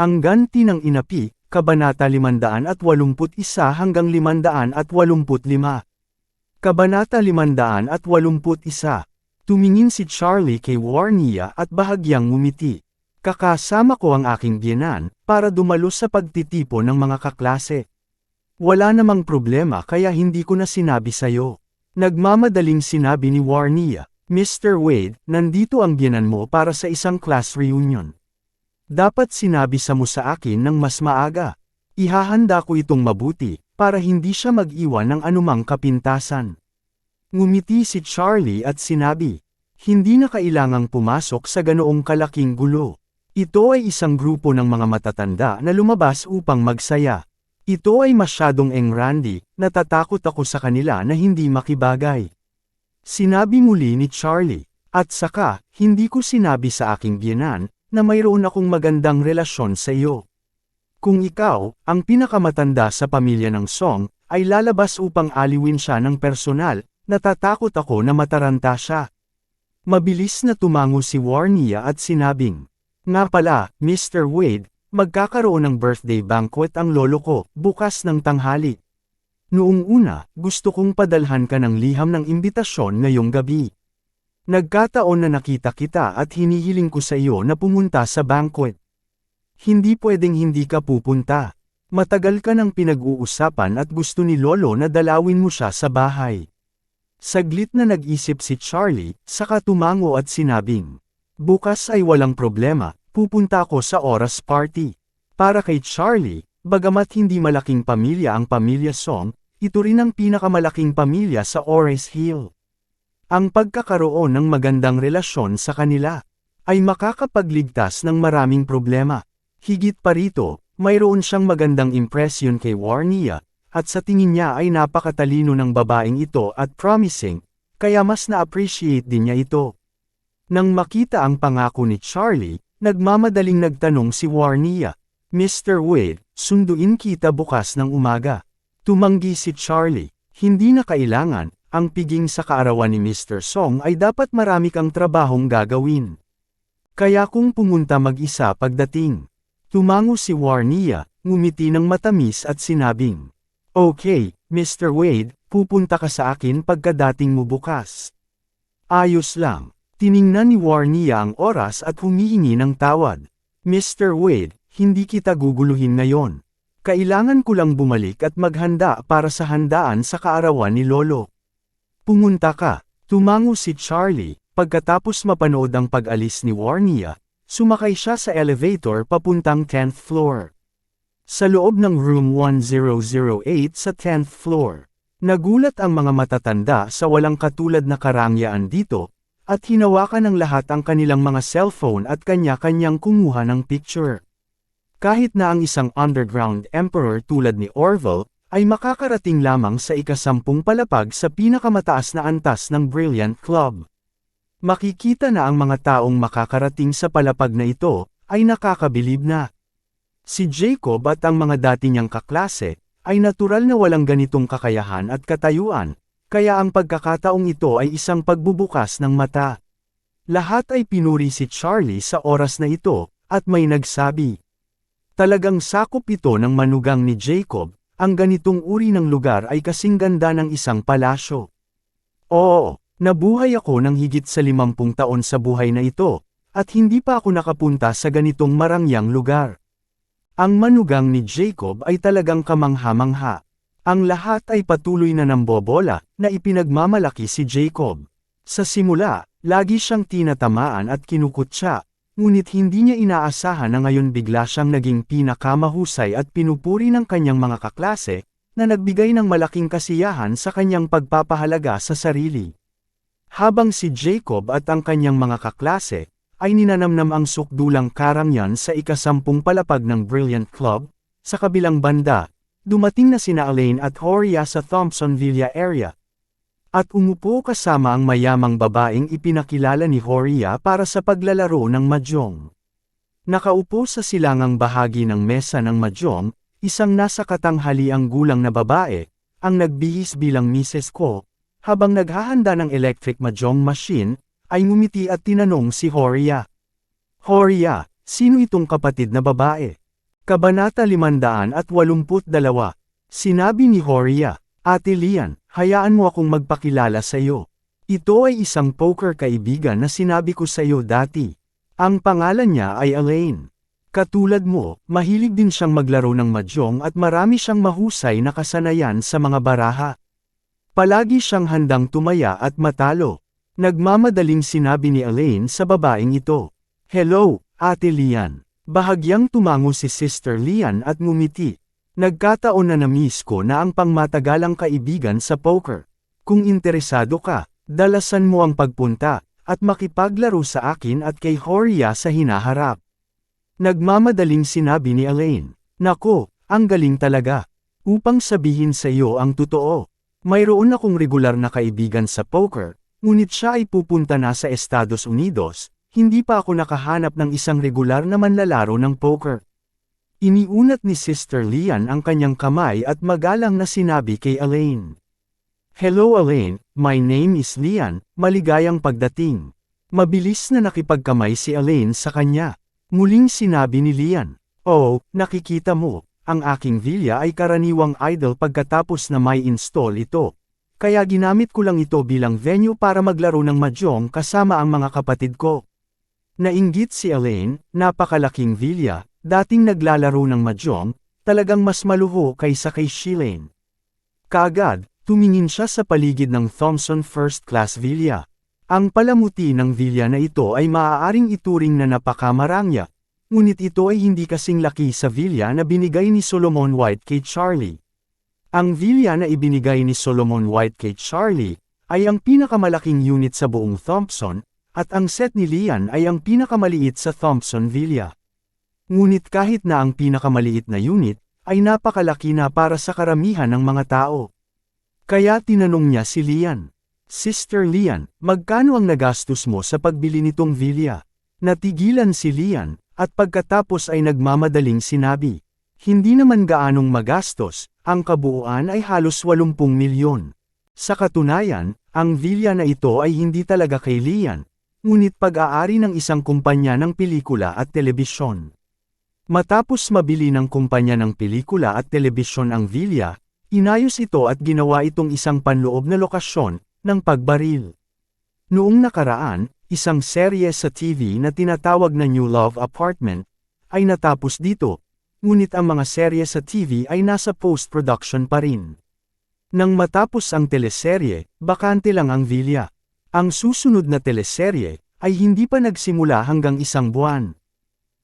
Ang ganti ng inapi, Kabanata 581 hanggang 585. Kabanata 581 Tumingin si Charlie kay Warnia at bahagyang ngumiti. Kakasama ko ang aking biyenan, para dumalo sa pagtitipo ng mga kaklase. Wala namang problema kaya hindi ko na sinabi sayo. Nagmamadaling sinabi ni Warnia, Mr. Wade, nandito ang biyenan mo para sa isang class reunion. Dapat sinabi sa mo sa akin ng mas maaga. Ihahanda ko itong mabuti, para hindi siya mag-iwan ng anumang kapintasan. Ngumiti si Charlie at sinabi, hindi na kailangang pumasok sa ganoong kalaking gulo. Ito ay isang grupo ng mga matatanda na lumabas upang magsaya. Ito ay masyadong engrandi, natatakot ako sa kanila na hindi makibagay. Sinabi muli ni Charlie, at saka, hindi ko sinabi sa aking biyenan, na mayroon akong magandang relasyon sa iyo. Kung ikaw, ang pinakamatanda sa pamilya ng Song, ay lalabas upang aliwin siya ng personal, natatakot ako na mataranta siya. Mabilis na tumango si Warnia at sinabing, Nga pala, Mr. Wade, magkakaroon ng birthday banquet ang lolo ko, bukas ng tanghali. Noong una, gusto kong padalhan ka ng liham ng imbitasyon ngayong gabi. Nagkataon na nakita kita at hinihiling ko sa iyo na pumunta sa banquet. Hindi pwedeng hindi ka pupunta. Matagal ka nang pinag-uusapan at gusto ni Lolo na dalawin mo siya sa bahay. Saglit na nag-isip si Charlie, saka tumango at sinabing, Bukas ay walang problema, pupunta ako sa oras party. Para kay Charlie, bagamat hindi malaking pamilya ang pamilya Song, ito rin ang pinakamalaking pamilya sa Ores Hill. Ang pagkakaroon ng magandang relasyon sa kanila ay makakapagligtas ng maraming problema. Higit pa rito, mayroon siyang magandang impresyon kay Warnia, at sa tingin niya ay napakatalino ng babaeng ito at promising, kaya mas na-appreciate din niya ito. Nang makita ang pangako ni Charlie, nagmamadaling nagtanong si Warnia, Mr. Wade, sunduin kita bukas ng umaga. Tumanggi si Charlie, hindi na kailangan, ang piging sa kaarawan ni Mr. Song ay dapat marami kang trabahong gagawin. Kaya kung pumunta mag-isa pagdating. Tumango si Warnia, ngumiti ng matamis at sinabing, Okay, Mr. Wade, pupunta ka sa akin pagkadating mo bukas. Ayos lang. Tiningnan ni Warnia ang oras at humihingi ng tawad. Mr. Wade, hindi kita guguluhin ngayon. Kailangan ko lang bumalik at maghanda para sa handaan sa kaarawan ni Lolo. Pumunta ka, tumango si Charlie, pagkatapos mapanood ang pag-alis ni Warnia, sumakay siya sa elevator papuntang 10th floor. Sa loob ng room 1008 sa 10th floor, nagulat ang mga matatanda sa walang katulad na karangyaan dito, at hinawakan ng lahat ang kanilang mga cellphone at kanya-kanyang kumuha ng picture. Kahit na ang isang underground emperor tulad ni Orville, ay makakarating lamang sa ikasampung palapag sa pinakamataas na antas ng Brilliant Club. Makikita na ang mga taong makakarating sa palapag na ito, ay nakakabilib na. Si Jacob at ang mga dati niyang kaklase, ay natural na walang ganitong kakayahan at katayuan, kaya ang pagkakataong ito ay isang pagbubukas ng mata. Lahat ay pinuri si Charlie sa oras na ito, at may nagsabi. Talagang sakop ito ng manugang ni Jacob, ang ganitong uri ng lugar ay kasing ganda ng isang palasyo. Oo, nabuhay ako ng higit sa limampung taon sa buhay na ito, at hindi pa ako nakapunta sa ganitong marangyang lugar. Ang manugang ni Jacob ay talagang kamangha-mangha. Ang lahat ay patuloy na nambobola, na ipinagmamalaki si Jacob. Sa simula, lagi siyang tinatamaan at kinukutsa, Ngunit hindi niya inaasahan na ngayon bigla siyang naging pinakamahusay at pinupuri ng kanyang mga kaklase, na nagbigay ng malaking kasiyahan sa kanyang pagpapahalaga sa sarili. Habang si Jacob at ang kanyang mga kaklase, ay ninanamnam ang sukdulang karangyan sa ikasampung palapag ng Brilliant Club, sa kabilang banda, dumating na sina Elaine at Horia sa Thompson Villa area. At umupo kasama ang mayamang babaeng ipinakilala ni Horia para sa paglalaro ng mahjong. Nakaupo sa silangang bahagi ng mesa ng mahjong, isang nasa katanghaliang gulang na babae, ang nagbihis bilang misis ko, habang naghahanda ng electric mahjong machine, ay ngumiti at tinanong si Horia. Horia, sino itong kapatid na babae? Kabanata 582, Sinabi ni Horia, Ate Lian, hayaan mo akong magpakilala sa iyo. Ito ay isang poker kaibigan na sinabi ko sa iyo dati. Ang pangalan niya ay Elaine. Katulad mo, mahilig din siyang maglaro ng mahjong at marami siyang mahusay na kasanayan sa mga baraha. Palagi siyang handang tumaya at matalo. Nagmamadaling sinabi ni Elaine sa babaeng ito. Hello, Ate Lian. Bahagyang tumango si Sister Lian at ngumiti. Nagkataon na na-miss ko na ang pangmatagalang kaibigan sa poker. Kung interesado ka, dalasan mo ang pagpunta, at makipaglaro sa akin at kay Horia sa hinaharap. Nagmamadaling sinabi ni Elaine, Nako, ang galing talaga. Upang sabihin sa iyo ang totoo. Mayroon akong regular na kaibigan sa poker, ngunit siya ay pupunta na sa Estados Unidos, hindi pa ako nakahanap ng isang regular na manlalaro ng poker. Iniunat ni Sister Lian ang kanyang kamay at magalang na sinabi kay Elaine. Hello Elaine, my name is Lian, maligayang pagdating. Mabilis na nakipagkamay si Elaine sa kanya. Muling sinabi ni Lian, Oh, nakikita mo, ang aking villa ay karaniwang idle pagkatapos na may install ito. Kaya ginamit ko lang ito bilang venue para maglaro ng mahjong kasama ang mga kapatid ko. Nainggit si Elaine, napakalaking villa, dating naglalaro ng mahjong, talagang mas maluho kaysa kay Shilane. Kaagad, tumingin siya sa paligid ng Thompson First Class Villa. Ang palamuti ng villa na ito ay maaaring ituring na napakamarangya, ngunit ito ay hindi kasing laki sa villa na binigay ni Solomon White kay Charlie. Ang villa na ibinigay ni Solomon White kay Charlie, ay ang pinakamalaking unit sa buong Thompson, at ang set ni Lian ay ang pinakamaliit sa Thompson Villa. Ngunit kahit na ang pinakamaliit na unit, ay napakalaki na para sa karamihan ng mga tao. Kaya tinanong niya si Lian, Sister Lian, magkano ang nagastos mo sa pagbili nitong villa? Natigilan si Lian, at pagkatapos ay nagmamadaling sinabi, hindi naman gaanong magastos, ang kabuuan ay halos 80 milyon. Sa katunayan, ang villa na ito ay hindi talaga kay Lian, ngunit pag-aari ng isang kumpanya ng pelikula at telebisyon. Matapos mabili ng kumpanya ng pelikula at telebisyon ang villa, inayos ito at ginawa itong isang panloob na lokasyon ng pagbaril. Noong nakaraan, isang serye sa TV na tinatawag na New Love Apartment ay natapos dito, ngunit ang mga serye sa TV ay nasa post-production pa rin. Nang matapos ang teleserye, bakante lang ang villa. Ang susunod na teleserye ay hindi pa nagsimula hanggang isang buwan.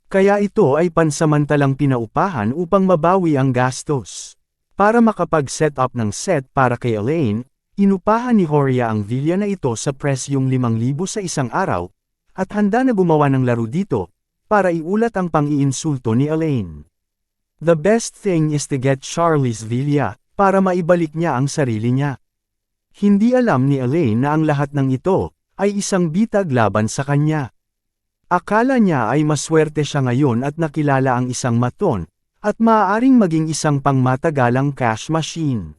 Kaya ito ay pansamantalang pinaupahan upang mabawi ang gastos. Para makapag-set up ng set para kay Elaine, inupahan ni Horia ang villa na ito sa presyong 5,000 sa isang araw, at handa na gumawa ng laro dito, para iulat ang pang-iinsulto ni Elaine. The best thing is to get Charlie's villa, para maibalik niya ang sarili niya. Hindi alam ni Elaine na ang lahat ng ito, ay isang bitag laban sa kanya. Akala niya ay maswerte siya ngayon at nakilala ang isang maton, at maaaring maging isang pangmatagalang cash machine.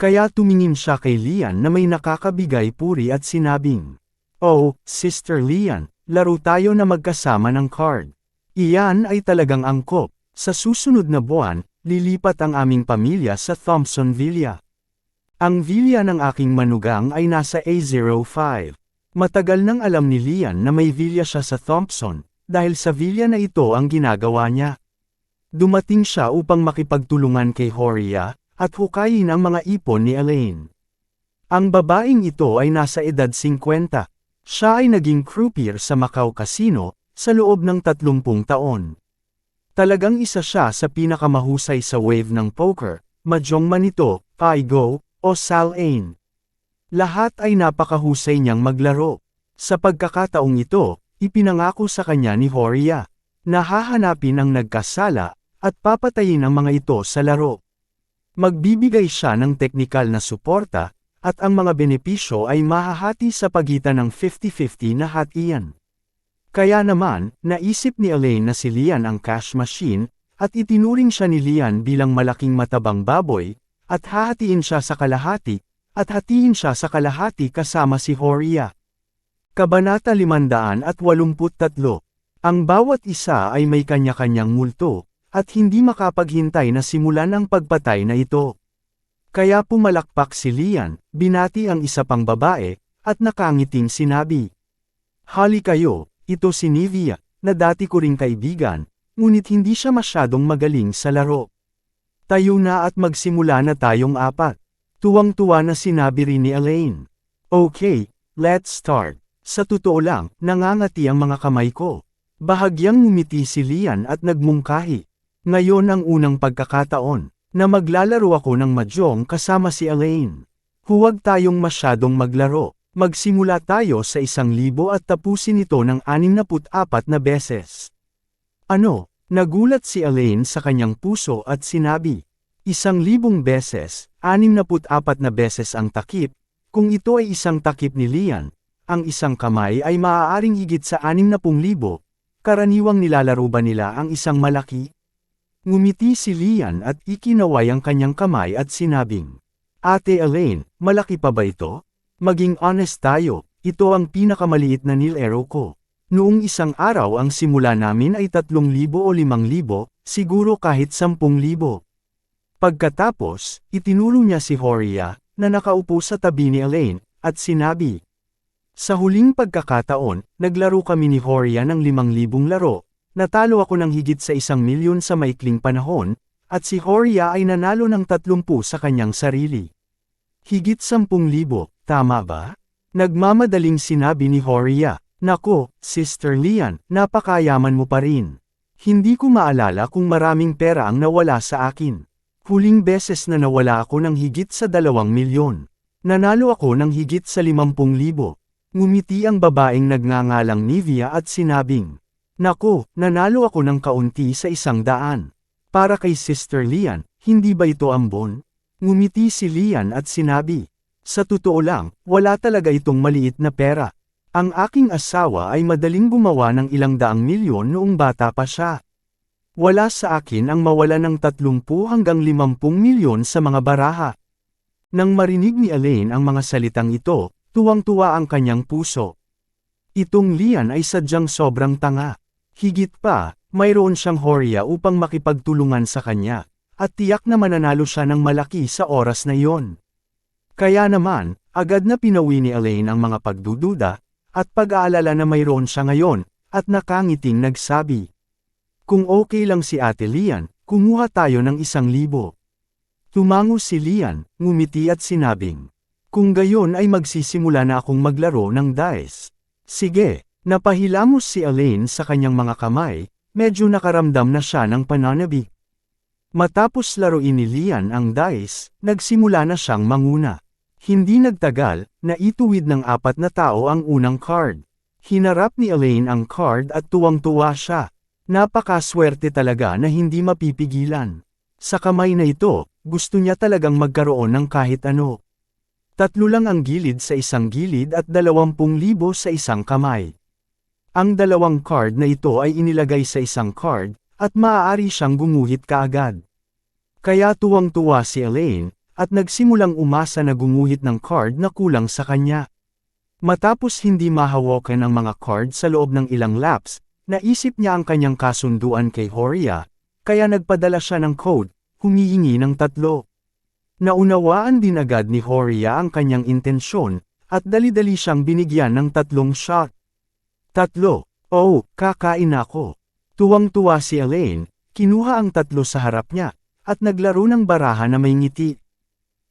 Kaya tumingin siya kay Lian na may nakakabigay puri at sinabing, Oh, Sister Lian, laro tayo na magkasama ng card. Iyan ay talagang angkop. Sa susunod na buwan, lilipat ang aming pamilya sa Thompson Villa. Ang villa ng aking manugang ay nasa A05. Matagal nang alam ni Lian na may villa siya sa Thompson, dahil sa villa na ito ang ginagawa niya. Dumating siya upang makipagtulungan kay Horia, at hukayin ang mga ipon ni Elaine. Ang babaeng ito ay nasa edad 50. Siya ay naging croupier sa Macau Casino, sa loob ng 30 taon. Talagang isa siya sa pinakamahusay sa wave ng poker, Mahjong Manito, Paigo, o Sal Ain. Lahat ay napakahusay niyang maglaro. Sa pagkakataong ito, ipinangako sa kanya ni Horia, na hahanapin ang nagkasala, at papatayin ang mga ito sa laro. Magbibigay siya ng teknikal na suporta, at ang mga benepisyo ay mahahati sa pagitan ng 50-50 na hatian. Kaya naman, naisip ni Elaine na si Lian ang cash machine, at itinuring siya ni Lian bilang malaking matabang baboy, at hahatiin siya sa kalahati, at hatiin siya sa kalahati kasama si Horia. Kabanata 583 Ang bawat isa ay may kanya-kanyang multo, at hindi makapaghintay na simulan ang pagpatay na ito. Kaya pumalakpak si Lian, binati ang isa pang babae, at nakangiting sinabi. Hali kayo, ito si Nivea, na dati ko ring kaibigan, ngunit hindi siya masyadong magaling sa laro. Tayo na at magsimula na tayong apat. Tuwang-tuwa na sinabi rin ni Elaine. Okay, let's start. Sa totoo lang, nangangati ang mga kamay ko. Bahagyang ngumiti si Lian at nagmungkahi. Ngayon ang unang pagkakataon, na maglalaro ako ng mahjong kasama si Elaine. Huwag tayong masyadong maglaro, magsimula tayo sa isang libo at tapusin ito ng 64 na beses. Ano, nagulat si Elaine sa kanyang puso at sinabi, isang libong beses, 64 na beses ang takip, kung ito ay isang takip ni Lian, ang isang kamay ay maaaring higit sa 60,000, karaniwang nilalaro ba nila ang isang malaki? Ngumiti si Lian at ikinaway ang kanyang kamay at sinabing, Ate Elaine, malaki pa ba ito? Maging honest tayo, ito ang pinakamaliit na nilero ko. Noong isang araw ang simula namin ay 3,000 o 5,000, siguro kahit 10,000. Pagkatapos, itinuro niya si Horia, na nakaupo sa tabi ni Elaine, at sinabi, Sa huling pagkakataon, naglaro kami ni Horia ng 5,000 laro, natalo ako ng higit sa isang milyon sa maikling panahon, at si Horia ay nanalo ng 30 sa kanyang sarili. Higit 10,000, tama ba? Nagmamadaling sinabi ni Horia, Nako, Sister Lian, napakayaman mo pa rin. Hindi ko maalala kung maraming pera ang nawala sa akin. Huling beses na nawala ako ng higit sa dalawang milyon. Nanalo ako ng higit sa limampung libo. Ngumiti ang babaeng nagngangalang Nivea at sinabing, Nako, nanalo ako ng kaunti sa isang daan. Para kay Sister Lian, hindi ba ito ambon? Ngumiti si Lian at sinabi, Sa totoo lang, wala talaga itong maliit na pera. Ang aking asawa ay madaling gumawa ng ilang daang milyon noong bata pa siya. Wala sa akin ang mawala ng 30 hanggang 50 milyon sa mga baraha. Nang marinig ni Elaine ang mga salitang ito, tuwang-tuwa ang kanyang puso. Itong Lian ay sadyang sobrang tanga. Higit pa, mayroon siyang Horia upang makipagtulungan sa kanya, at tiyak na mananalo siya ng malaki sa oras na iyon. Kaya naman, agad na pinawi ni Elaine ang mga pagdududa, at pag-aalala na mayroon siya ngayon, at nakangiting nagsabi. Kung okay lang si Ate Lian, kumuha tayo ng isang libo. Tumango si Lian, ngumiti at sinabing. Kung gayon ay magsisimula na akong maglaro ng dice. Sige, napahilamos si Elaine sa kanyang mga kamay, medyo nakaramdam na siya ng pananabik. Matapos laruin ni Lian ang dice, nagsimula na siyang manguna. Hindi nagtagal, naituwid ng apat na tao ang unang card. Hinarap ni Elaine ang card at tuwang-tuwa siya. Napakaswerte talaga na hindi mapipigilan. Sa kamay na ito, gusto niya talagang magkaroon ng kahit ano. Tatlo lang ang gilid sa isang gilid at dalawampung libo sa isang kamay. Ang dalawang card na ito ay inilagay sa isang card, at maaari siyang gumuhit kaagad. Kaya tuwang-tuwa si Elaine, at nagsimulang umasa na gumuhit ng card na kulang sa kanya. Matapos hindi mahawakan ang mga card sa loob ng ilang laps, Naisip niya ang kanyang kasunduan kay Horia, kaya nagpadala siya ng code, humihingi ng tatlo. Naunawaan din agad ni Horia ang kanyang intensyon, at dali-dali siyang binigyan ng tatlong shot. Tatlo, oh, kakain ako. Tuwang-tuwa si Elaine, kinuha ang tatlo sa harap niya, at naglaro ng baraha na may ngiti.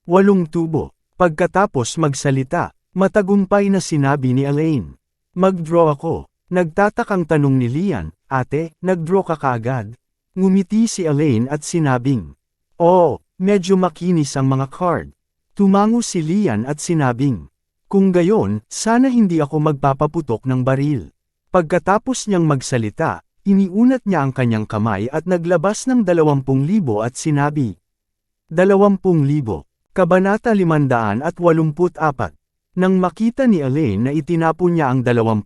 Walong tubo, pagkatapos magsalita, matagumpay na sinabi ni Elaine. Mag-draw ako. Nagtatakang tanong ni Lian, ate, nag-draw ka kaagad? Ngumiti si Elaine at sinabing, oh, medyo makinis ang mga card. Tumango si Lian at sinabing, Kung gayon, sana hindi ako magpapaputok ng baril. Pagkatapos niyang magsalita, iniunat niya ang kanyang kamay at naglabas ng 20,000 at sinabi. 20,000. Kabanata 584. Nang makita ni Elaine na itinapon niya ang 20,000,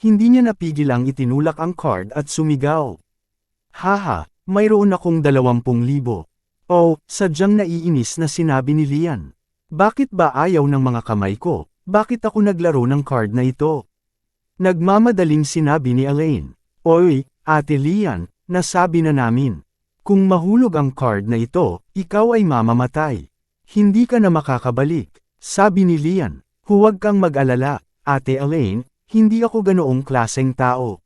hindi niya napigil ang itinulak ang card at sumigaw. Haha, mayroon akong 20,000. Oh, sadyang naiinis na sinabi ni Lian. Bakit ba ayaw ng mga kamay ko? Bakit ako naglaro ng card na ito? Nagmamadaling sinabi ni Elaine. Oy, Ate Lian, nasabi na namin. Kung mahulog ang card na ito, ikaw ay mamamatay. Hindi ka na makakabalik. Sabi ni Lian, huwag kang mag-alala, Ate Elaine, hindi ako ganoong klaseng tao.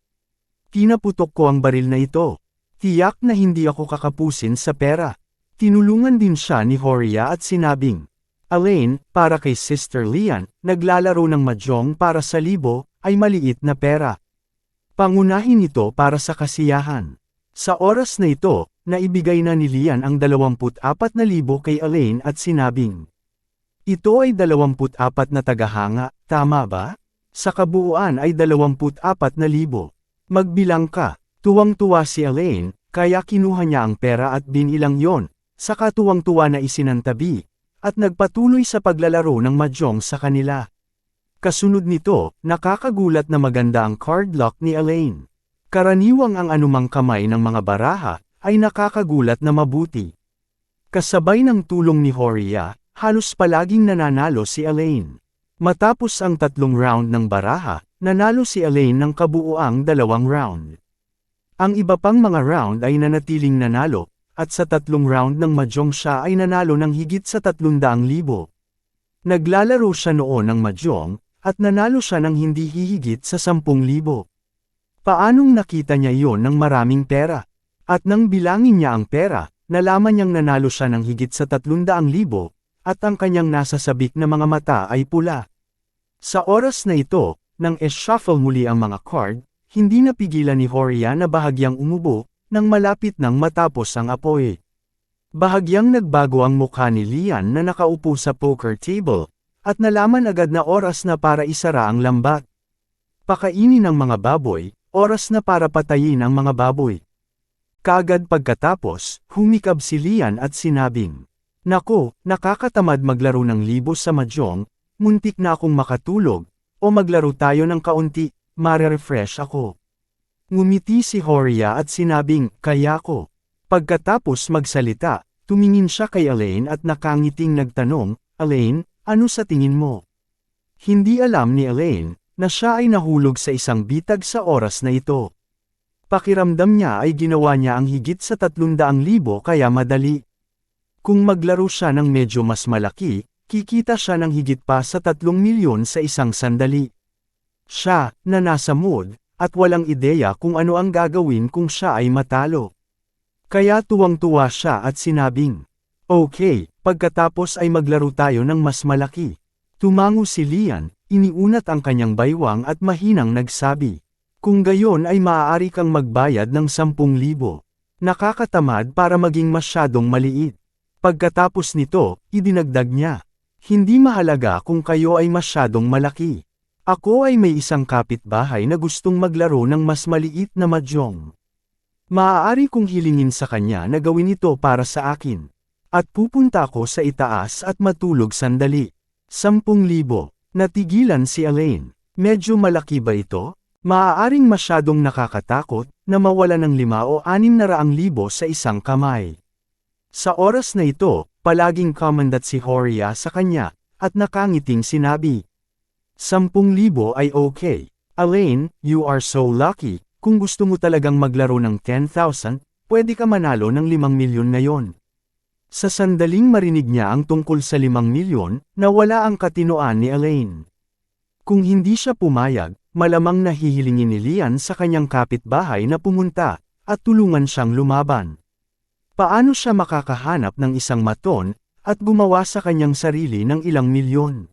Pinaputok ko ang baril na ito. Tiyak na hindi ako kakapusin sa pera. Tinulungan din siya ni Horia at sinabing, Elaine, para kay Sister Lian, naglalaro ng mahjong para sa libo, ay maliit na pera. Pangunahin ito para sa kasiyahan. Sa oras na ito, naibigay na ni Lian ang 24,000 kay Elaine at sinabing, Ito ay 24 na tagahanga, tama ba? Sa kabuuan ay 24,000. Magbilang ka, tuwang-tuwa si Elaine, kaya kinuha niya ang pera at binilang yon, saka tuwang-tuwa na isinantabi, at nagpatuloy sa paglalaro ng mahjong sa kanila. Kasunod nito, nakakagulat na maganda ang card lock ni Elaine. Karaniwang ang anumang kamay ng mga baraha, ay nakakagulat na mabuti. Kasabay ng tulong ni Horia, halos palaging nananalo si Elaine. Matapos ang tatlong round ng baraha, nanalo si Elaine ng kabuuang dalawang round. Ang iba pang mga round ay nanatiling nanalo, at sa tatlong round ng mahjong siya ay nanalo ng higit sa 300,000. Naglalaro siya noon ng mahjong, at nanalo siya ng hindi hihigit sa 10,000. Paanong nakita niya iyon ng maraming pera? At nang bilangin niya ang pera, nalaman niyang nanalo siya ng higit sa 300,000, at ang kanyang nasasabik na mga mata ay pula. Sa oras na ito, nang e-shuffle muli ang mga card, hindi napigilan ni Horia na bahagyang umubo, nang malapit nang matapos ang apoy. Bahagyang nagbago ang mukha ni Lian na nakaupo sa poker table, at nalaman agad na oras na para isara ang lambat. Pakainin ang mga baboy, oras na para patayin ang mga baboy. Kagad pagkatapos, humikab si Lian at sinabing, Nako, nakakatamad maglaro ng libo sa mahjong, muntik na akong makatulog, o maglaro tayo ng kaunti, mare-refresh ako. Ngumiti si Horia at sinabing, kaya ko. Pagkatapos magsalita, tumingin siya kay Elaine at nakangiting nagtanong, Elaine, ano sa tingin mo? Hindi alam ni Elaine, na siya ay nahulog sa isang bitag sa oras na ito. Pakiramdam niya ay ginawa niya ang higit sa 300,000 kaya madali. Kung maglaro siya ng medyo mas malaki, kikita siya ng higit pa sa 3 milyon sa isang sandali. Siya, na nasa mood, at walang ideya kung ano ang gagawin kung siya ay matalo. Kaya tuwang-tuwa siya at sinabing, Okay, pagkatapos ay maglaro tayo ng mas malaki. Tumango si Lian, iniunat ang kanyang baywang at mahinang nagsabi. Kung gayon ay maaari kang magbayad ng 10,000. Nakakatamad para maging masyadong maliit. Pagkatapos nito, idinagdag niya. Hindi mahalaga kung kayo ay masyadong malaki. Ako ay may isang kapitbahay na gustong maglaro ng mas maliit na mahjong. Maaari kong hilingin sa kanya na gawin ito para sa akin. At pupunta ako sa itaas at matulog sandali. Sampung libo. Natigilan si Elaine. Medyo malaki ba ito? Maaaring masyadong nakakatakot na mawala ng lima o anim na raang libo sa isang kamay. Sa oras na ito, palaging commandant si Horia sa kanya, at nakangiting sinabi, Sampung libo ay okay. Elaine, you are so lucky. Kung gusto mo talagang maglaro ng 10,000, pwede ka manalo ng 5 milyon ngayon. Sa sandaling marinig niya ang tungkol sa 5 milyon, nawala ang katinoan ni Elaine. Kung hindi siya pumayag, malamang nahihilingin ni Lian sa kanyang kapitbahay na pumunta, at tulungan siyang lumaban. Paano siya makakahanap ng isang maton, at gumawa sa kanyang sarili ng ilang milyon?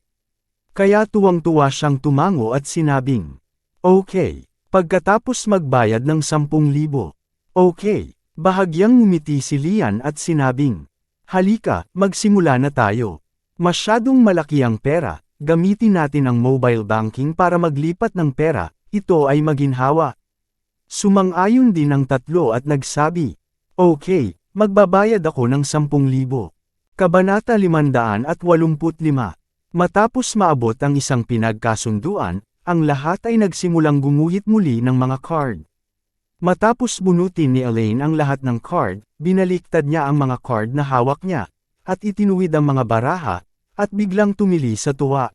Kaya tuwang-tuwa siyang tumango at sinabing, Okay, pagkatapos magbayad ng 10,000. Okay, bahagyang ngumiti si Lian at sinabing, Halika, magsimula na tayo. Masyadong malaki ang pera, gamitin natin ang mobile banking para maglipat ng pera, ito ay maginhawa. Sumang-ayon din ang tatlo at nagsabi, Okay, magbabayad ako ng 10,000. Kabanata 585 Matapos maabot ang isang pinagkasunduan, ang lahat ay nagsimulang gumuhit muli ng mga card. Matapos bunutin ni Elaine ang lahat ng card, binaliktad niya ang mga card na hawak niya, at itinuwid ang mga baraha, at biglang tumili sa tuwa.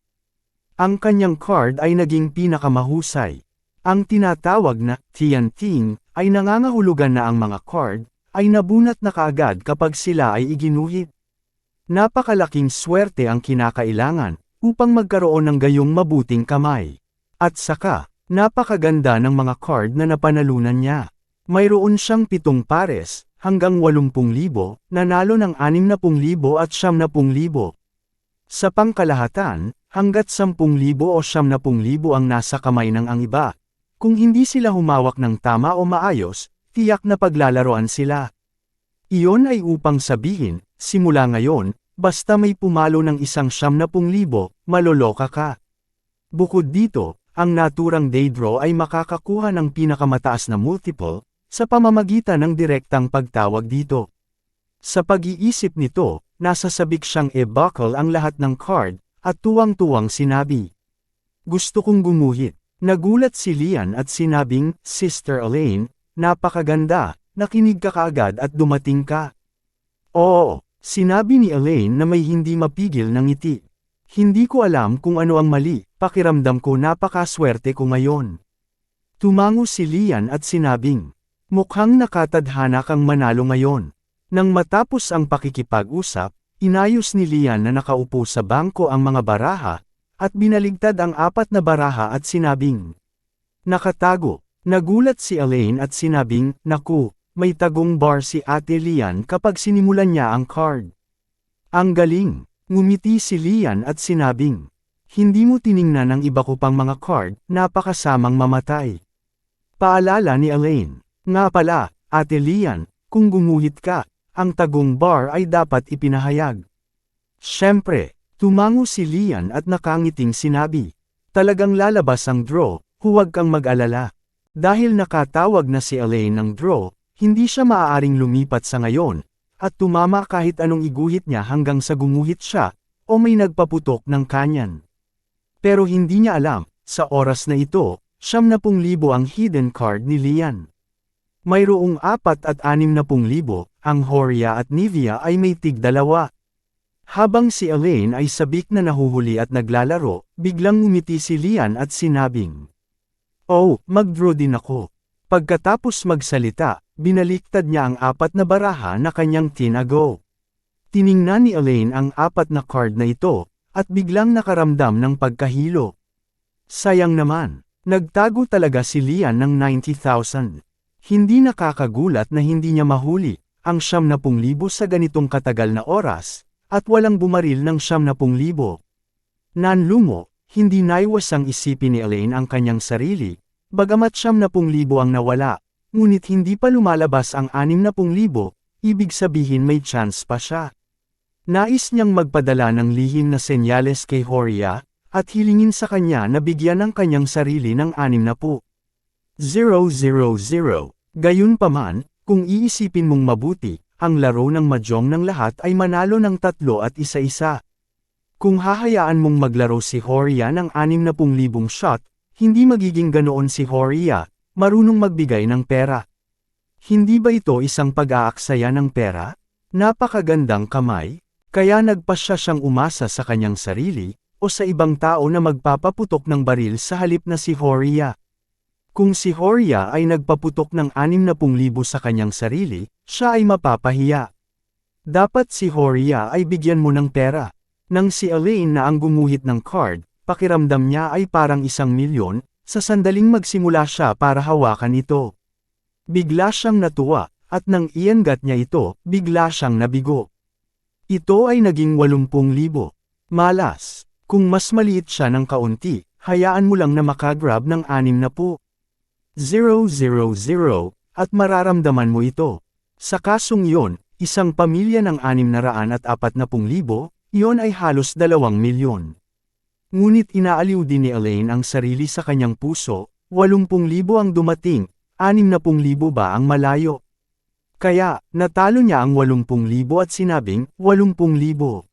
Ang kanyang card ay naging pinakamahusay. Ang tinatawag na Tianting ay nangangahulugan na ang mga card ay nabunat na kaagad kapag sila ay iginuhit. Napakalaking swerte ang kinakailangan upang magkaroon ng gayong mabuting kamay. At saka, napakaganda ng mga card na napanalunan niya. Mayroon siyang pitong pares, hanggang 80,000, nanalo ng 60,000 at 70,000. Sa pangkalahatan, hanggat 10,000 o 70,000 ang nasa kamay ng ang iba. Kung hindi sila humawak ng tama o maayos, tiyak na paglalaroan sila. Iyon ay upang sabihin, simula ngayon, basta may pumalo ng isang siyam na pung libo, maloloka ka. Bukod dito, ang naturang day draw ay makakakuha ng pinakamataas na multiple, sa pamamagitan ng direktang pagtawag dito. Sa pag-iisip nito, nasasabik siyang e-buckle ang lahat ng card, at tuwang-tuwang sinabi. Gusto kong gumuhit. Nagulat si Lian at sinabing, Sister Elaine, napakaganda, nakinig ka kaagad at dumating ka. Oo, sinabi ni Elaine na may hindi mapigil ng ngiti. Hindi ko alam kung ano ang mali, pakiramdam ko napakaswerte ko ngayon. Tumango si Lian at sinabing, mukhang nakatadhana kang manalo ngayon. Nang matapos ang pakikipag-usap, inayos ni Lian na nakaupo sa bangko ang mga baraha, at binaligtad ang apat na baraha at sinabing, Nakatago, nagulat si Elaine at sinabing, Naku, may tagong bar si Ate Lian kapag sinimulan niya ang card. Ang galing, ngumiti si Lian at sinabing, Hindi mo tiningnan ang iba ko pang mga card, napakasamang mamatay. Paalala ni Elaine, Nga pala, Ate Lian, kung gumuhit ka, ang tagong bar ay dapat ipinahayag. Siyempre, Tumango si Lian at nakangiting sinabi. Talagang lalabas ang draw, huwag kang mag-alala. Dahil nakatawag na si Elaine ng draw, hindi siya maaaring lumipat sa ngayon, at tumama kahit anong iguhit niya hanggang sa gumuhit siya, o may nagpaputok ng kanyan. Pero hindi niya alam, sa oras na ito, siyam na pung libo ang hidden card ni Lian. Mayroong apat at anim na pung libo, ang Horia at Nivea ay may tig dalawa. Habang si Elaine ay sabik na nahuhuli at naglalaro, biglang umiti si Lian at sinabing, Oh, mag-draw din ako. Pagkatapos magsalita, binaliktad niya ang apat na baraha na kanyang tinago. Tiningnan ni Elaine ang apat na card na ito, at biglang nakaramdam ng pagkahilo. Sayang naman, nagtago talaga si Lian ng 90,000. Hindi nakakagulat na hindi niya mahuli, ang siyam na pung libo sa ganitong katagal na oras, at walang bumaril ng siyam na pung libo. Nanlumo, hindi naiwas ang isipin ni Elaine ang kanyang sarili, bagamat siyam na pung libo ang nawala, ngunit hindi pa lumalabas ang anim na pung libo, ibig sabihin may chance pa siya. Nais niyang magpadala ng lihim na senyales kay Horia, at hilingin sa kanya na bigyan ng kanyang sarili ng anim na po. 000. Gayunpaman, kung iisipin mong mabuti, ang laro ng mahjong ng lahat ay manalo ng tatlo at isa-isa. Kung hahayaan mong maglaro si Horia ng 60,000 shot, hindi magiging ganoon si Horia, marunong magbigay ng pera. Hindi ba ito isang pag-aaksaya ng pera? Napakagandang kamay, kaya nagpasya siyang umasa sa kanyang sarili, o sa ibang tao na magpapaputok ng baril sa halip na si Horia. Kung si Horia ay nagpaputok ng 60,000 sa kanyang sarili, siya ay mapapahiya. Dapat si Horia ay bigyan mo ng pera. Nang si Elaine na ang gumuhit ng card, pakiramdam niya ay parang isang milyon, sa sandaling magsimula siya para hawakan ito. Bigla siyang natuwa, at nang iangat niya ito, bigla siyang nabigo. Ito ay naging 80,000. Malas, kung mas maliit siya ng kaunti, hayaan mo lang na makagrab ng anim na po. 000, at mararamdaman mo ito. Sa kasong iyon, isang pamilya ng 640,000, iyon ay halos 2 milyon. Ngunit inaaliw din ni Elaine ang sarili sa kanyang puso, 80,000 ang dumating, 60,000 ba ang malayo? Kaya, natalo niya ang 80,000 at sinabing, 80,000.